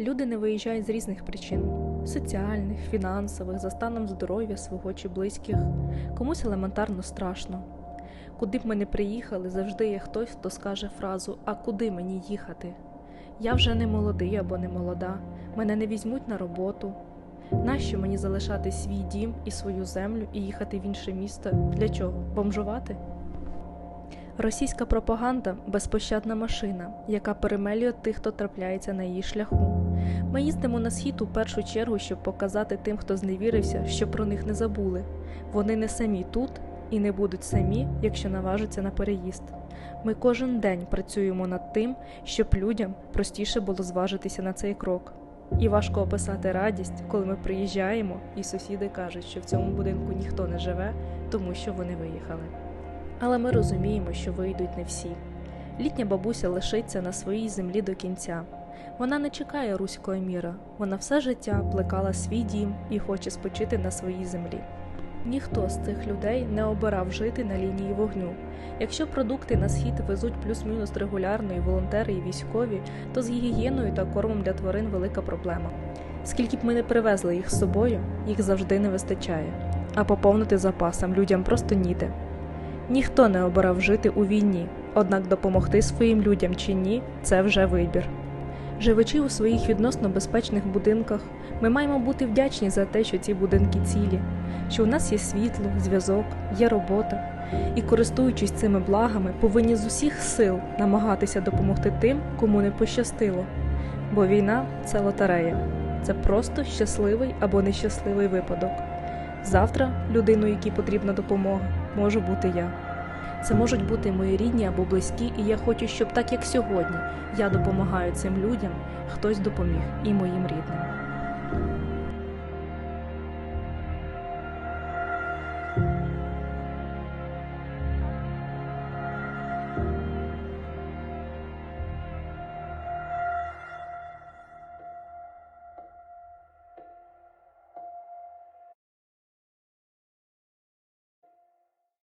Люди не виїжджають з різних причин: соціальних, фінансових, за станом здоров'я свого чи близьких, комусь елементарно страшно. Куди б ми не приїхали, завжди є хтось, хто скаже фразу А куди мені їхати? Я вже не молодий або не молода, мене не візьмуть на роботу. Нащо мені залишати свій дім і свою землю і їхати в інше місто? Для чого? Бомжувати? Російська пропаганда безпощадна машина, яка перемелює тих, хто трапляється на її шляху. Ми їздимо на схід у першу чергу, щоб показати тим, хто зневірився, що про них не забули. Вони не самі тут і не будуть самі, якщо наважаться на переїзд. Ми кожен день працюємо над тим, щоб людям простіше було зважитися на цей крок. І важко описати радість, коли ми приїжджаємо, і сусіди кажуть, що в цьому будинку ніхто не живе, тому що вони виїхали. Але ми розуміємо, що вийдуть не всі. Літня бабуся лишиться на своїй землі до кінця. Вона не чекає руського міра, вона все життя плекала свій дім і хоче спочити на своїй землі. Ніхто з цих людей не обирав жити на лінії вогню. Якщо продукти на схід везуть плюс-мінус регулярно і волонтери і військові, то з гігієною та кормом для тварин велика проблема. Скільки б ми не привезли їх з собою, їх завжди не вистачає, а поповнити запасом людям просто ніде. Ніхто не обирав жити у війні, однак допомогти своїм людям чи ні це вже вибір. Живучи у своїх відносно безпечних будинках, ми маємо бути вдячні за те, що ці будинки цілі, що у нас є світло, зв'язок, є робота, і, користуючись цими благами, повинні з усіх сил намагатися допомогти тим, кому не пощастило. Бо війна це лотерея, це просто щасливий або нещасливий випадок. Завтра людиною, якій потрібна допомога, можу бути я. Це можуть бути мої рідні або близькі, і я хочу, щоб так як сьогодні я допомагаю цим людям, хтось допоміг і моїм рідним.